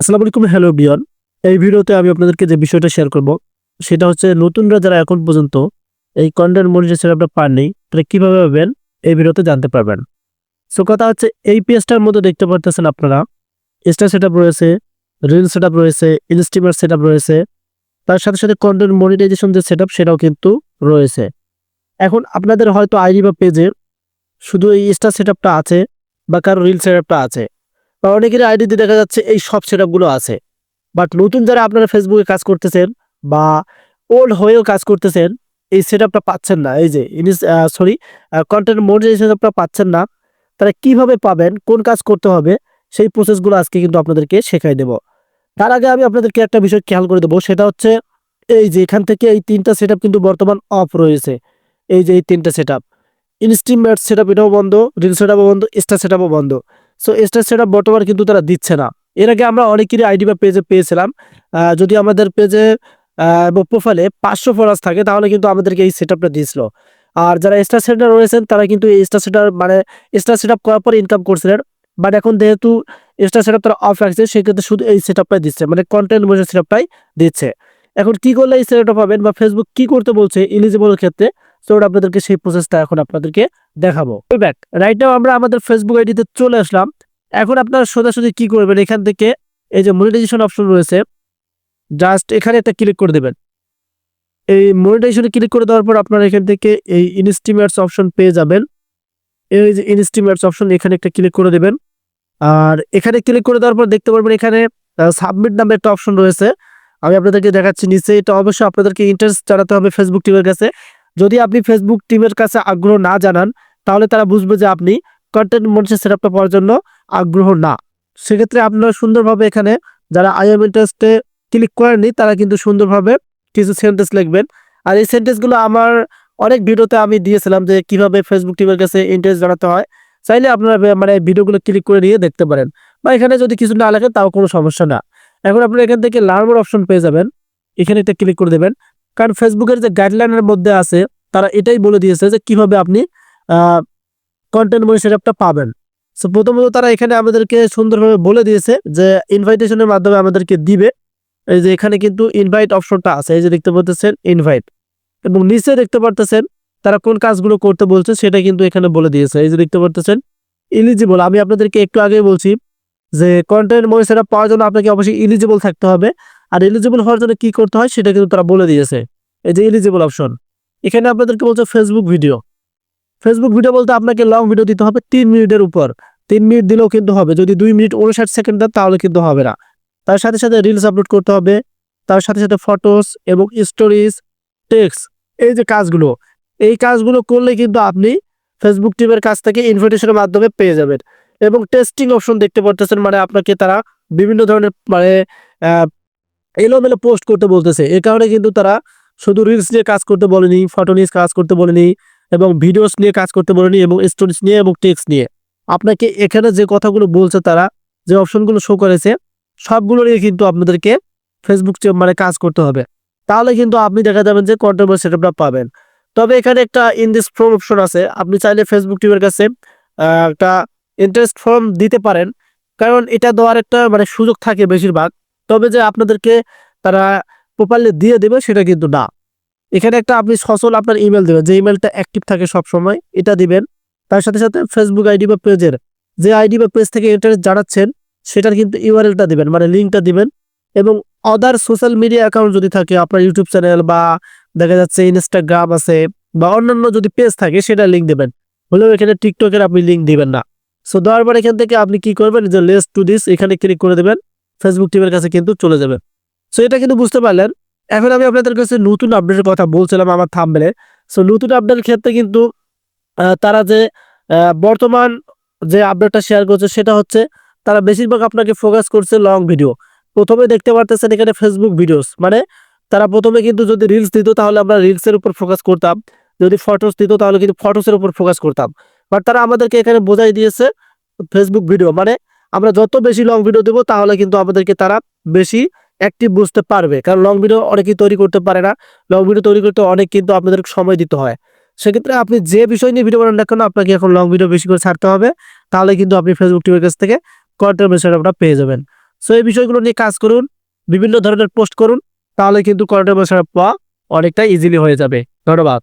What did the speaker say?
আসসালামু আলাইকুম, হ্যালো বিয়ন। এই ভিডিওতে আমি আপনাদেরকে যে বিষয়টা শেয়ার করব, সেটা হচ্ছে নতুনরা যারা এখন পর্যন্ত এই কন্টেন্ট মনিটাইজেশন আপনারা পাননি তাহলে কীভাবে পাবেন এই ভিডিওতে জানতে পারবেন। সো কথা হচ্ছে, এই পেজটার মধ্যে দেখতে পারতেছেন আপনারা স্টার সেটআপ রয়েছে রিল সেটআপ রয়েছে ইনস্টিমার সেটআপ রয়েছে, তার সাথে সাথে কন্টেন্ট মনিটাইজেশন যে সেটআপ সেটাও কিন্তু রয়েছে। এখন আপনাদের হয়তো আইডি বা পেজে শুধু এই স্টার সেটআপটা আছে বা কারও রিল সেটআপটা আছে বা অনেকের আইডিতে দেখা যাচ্ছে এই সব সেটআপগুলো আছে। বাট নতুন যারা আপনারা ফেসবুকে কাজ করতেছেন বা ওল্ড হয়েও কাজ করতেছেন, এই সেটআপটা পাচ্ছেন না। এই যে, ইনিস সরি কন্টেন্ট মনিটাইজেশনটা পাচ্ছেন না। তারা কীভাবে পাবেন, কোন কাজ করতে হবে, সেই প্রসেসগুলো আজকে কিন্তু আপনাদেরকে শেখাই দেব। তার আগে আমি আপনাদেরকে একটা বিষয় খেয়াল করে দেবো, সেটা হচ্ছে এই যে, এখান থেকে এই তিনটা সেটআপ কিন্তু বর্তমান অফ রয়েছে। এই যে, এই তিনটা সেটআপ ইনস্টিমেট সেটআপ এটাও বন্ধ রিল সেটআপও বন্ধ স্টার সেটআপও বন্ধ। সো স্টার সেটআপ বর্তমান কিন্তু তারা দিচ্ছে না। এর আগে আমরা অনেকেরই আইডি বা পেজে পেয়েছিলাম। যদি আমাদের পেজে প্রোফাইলে পাঁচশো ফলোয়ার্স থাকে, তাহলে কিন্তু আমাদেরকে এই সেটআপটা দিয়েছিল। আর যারা স্টার সেটার রয়েছেন, তারা কিন্তু এই স্টার সেটার মানে স্টার সেট আপ করার পর ইনকাম করছিলেন। বাট এখন যেহেতু স্টার সেটআপ তারা অফ রাখছে, সেক্ষেত্রে শুধু এই সেটআপটাই দিচ্ছে মানে কন্টেন্ট বসে সেটআপটাই দিচ্ছে। এখন কি করলে এই সেট আপ পাবেন বা ফেসবুক কি করতে বলছে ইলিজিবল ক্ষেত্রে তো ওটা আপনাদেরকে সেই প্রসেসটা এখন আপনাদেরকে দেখাবো। ব্যাক রাইট নাও আমরা আমাদের ফেসবুক আইডিতে চলে আসলাম। এখন আপনারা সোজাসুজি কি করবেন, এখান থেকে এই যে মনিটাইজেশন অপশন রয়েছে জাস্ট এখানে একটা ক্লিক করে দেবেন। এই মনিটাইজেশনে ক্লিক করে দেওয়ার পর আপনারা এখান থেকে এই ইনস্টিমেটস অপশন পেয়ে যাবেন। এই যে ইনস্টিমেটস অপশন এখানে একটা ক্লিক করে দেবেন। আর এখানে ক্লিক করে দেওয়ার পর দেখতে পারবেন এখানে সাবমিট নামে একটা অপশন রয়েছে। আমি আপনাদেরকে দেখাচ্ছি, নিচে এটা অবশ্যই আপনাদেরকে ইন্টারেস্ট জানাতে হবে ফেসবুক টিমের কাছে। যদি আপনি ফেসবুক টিমের কাছে আগ্রহ না জানান, তাহলে তারা বুঝবে যে আপনি কন্টেন্ট মনিটাইজেশন সেটআপটা পাওয়ার জন্য আগ্রহ না। সেক্ষেত্রে আপনারা সুন্দরভাবে এখানে যারা আই এম ইন্টারেস্টে ক্লিক করেননি, তারা কিন্তু সুন্দরভাবে কিছু সেন্টেন্স লিখবেন। আর এই সেন্টেন্সগুলো আমার অনেক ভিডিওতে আমি দিয়েছিলাম যে কীভাবে ফেসবুক টিমের কাছে ইন্টারেস্ট জানাতে হয়। চাইলে আপনারা মানে ভিডিওগুলো ক্লিক করে নিয়ে দেখতে পারেন। বা এখানে যদি কিছু না লেখেন, তাও কোনো সমস্যা না। এখন আপনারা এখান থেকে লার্নার অপশন পেয়ে যাবেন। এখানে একটা ক্লিক করে দেবেন। কারণ ফেসবুকের যে গাইডলাইনের মধ্যে আছে তারা এটাই বলে দিয়েছে যে কীভাবে আপনি কন্টেন্ট মনি সেটআপটা পাবেন। সো প্রথমত তারা এখানে আমাদেরকে সুন্দরভাবে বলে দিয়েছে যে ইনভাইটেশনের মাধ্যমে আমাদেরকে দিবে। এই যে এখানে কিন্তু ইনভাইট অপশনটা আছে, এই যে দেখতে পাচ্ছেন ইনভাইট এবং নিচে দেখতে পারতেছেন তারা কোন কাজগুলো করতে বলছে সেটা কিন্তু এখানে বলে দিয়েছে। এই যে দেখতে পারতেছেন ইলিজিবল আমি আপনাদেরকে একটু আগেই বলছি যে কন্টেন্ট মনি সেটআপ পাওয়ার জন্য আপনাকে অবশ্যই ইলিজিবল থাকতে হবে। আর এলিজিবল হওয়ার জন্য কি করতে হয় সেটা কিন্তু তারা বলে দিয়েছে। এই যে এলিজিবল অপশন এখানে আপনাদেরকে বলছে ফেসবুক ভিডিও ফেসবুক ভিডিও বলতে আপনাকে লং ভিডিও দিতে হবে তিন মিনিটের উপর। তিন মিনিট দিলেও কিন্তু হবে। যদি দুই মিনিট উনষাট সেকেন্ড দেন, তাহলে কিন্তু হবে না। তার সাথে সাথে রিলস আপলোড করতে হবে। তার সাথে সাথে ফটোস এবং স্টোরিজ টেক্সট এই যে কাজগুলো, এই কাজগুলো করলে কিন্তু আপনি ফেসবুক টিমের কাছ থেকে ইনভিটেশনের মাধ্যমে পেয়ে যাবেন। এবং টেস্টিং অপশন দেখতে পারতেছেন মানে আপনাকে তারা বিভিন্ন ধরনের মানে এলোমেলো পোস্ট করতে বলতেছে। এ কারণে কিন্তু তারা শুধু রিলস নিয়ে কাজ করতে বলেনি ফটো নিয়ে কাজ করতে বলেনি এবং ভিডিওস নিয়ে কাজ করতে বলেনি এবং স্টোরিজ নিয়ে এবং টেক্সট নিয়ে। আপনাকে এখানে যে কথাগুলো বলছে তারা, যে অপশনগুলো শো করেছে, সবগুলো নিয়ে কিন্তু আপনাদেরকে ফেসবুক মানে কাজ করতে হবে। তাহলে কিন্তু আপনি দেখা যাবেন যে কন্টেন্ট সেটআপটা পাবেন। তবে এখানে একটা ইন ফর্ম অপশন আছে। আপনি চাইলে ফেসবুক টিমের কাছে একটা ইন্টারেস্ট ফর্ম দিতে পারেন। কারণ এটা দেওয়ার একটা মানে সুযোগ থাকে বেশিরভাগ। তবে যে আপনাদেরকে তারা প্রপারলি দিয়ে দেবে, সেটা কিন্তু না। এখানে একটা আপনি সচল আপনার ইমেল দেবেন, যে ইমেলটা অ্যাক্টিভ থাকে সব সময় এটা দিবেন। তার সাথে সাথে ফেসবুক আইডি বা পেজের যে আইডি বা পেজ থেকে ইন্টারেস্ট জানাচ্ছেন, সেটার কিন্তু ইউআরএলটা দিবেন মানে লিঙ্কটা দিবেন। এবং আদার সোশ্যাল মিডিয়া অ্যাকাউন্ট যদি থাকে, আপনার ইউটিউব চ্যানেল বা দেখা যাচ্ছে ইনস্টাগ্রাম আছে, বা অন্যান্য যদি পেজ থাকে, সেটা লিঙ্ক দেবেন। হলেও এখানে টিকটকের আপনি লিঙ্ক দিবেন না। সো দেওয়ার পর এখান থেকে আপনি কি করবেন? যে লেস টু দিস এখানে ক্লিক করে দেবেন। ফেসবুক টিমের কাছে কিন্তু চলে যাবে সো এটা কিন্তু বুঝতে পারলেন। এখন আমি আপনাদের কাছে নতুন আপডেটের কথা বলছিলাম আমার থামবেলে সো নতুন আপডেটের ক্ষেত্রে কিন্তু তারা যে বর্তমান যে আপডেটটা শেয়ার করছে সেটা হচ্ছে, তারা বেশিরভাগ আপনাকে ফোকাস করছে লং ভিডিও প্রথমে দেখতে পারতেছেন এখানে ফেসবুক ভিডিওস মানে তারা প্রথমে কিন্তু যদি রিলস দিত, তাহলে আমরা রিলসের উপর ফোকাস করতাম। যদি ফটোস দিত, তাহলে কিন্তু ফটোসের উপর ফোকাস করতাম। বাট তারা আমাদেরকে এখানে বোঝাই দিয়েছে ফেসবুক ভিডিও মানে আমরা যত বেশি লং ভিডিও দেবো, তাহলে কিন্তু আমাদেরকে তারা বেশি অ্যাক্টিভ বুঝতে পারবে। কারণ লং ভিডিও অনেকেই তৈরি করতে পারে না। লং ভিডিও তৈরি করতে অনেক কিন্তু আপনাদের সময় দিতে হয়। সেক্ষেত্রে আপনি যে বিষয় নিয়ে ভিডিও বানান না কেন, আপনাকে এখন লং ভিডিও বেশি করে ছাড়তে হবে। তাহলে কিন্তু আপনি ফেসবুক টিভির কাছ থেকে কন্টেন্ট মেসেজ আপনারা পেয়ে যাবেন। সো এই বিষয়গুলো নিয়ে কাজ করুন, বিভিন্ন ধরনের পোস্ট করুন, তাহলে কিন্তু কন্টেন্ট মেসেজ পাওয়া অনেকটা ইজিলি হয়ে যাবে। ধন্যবাদ।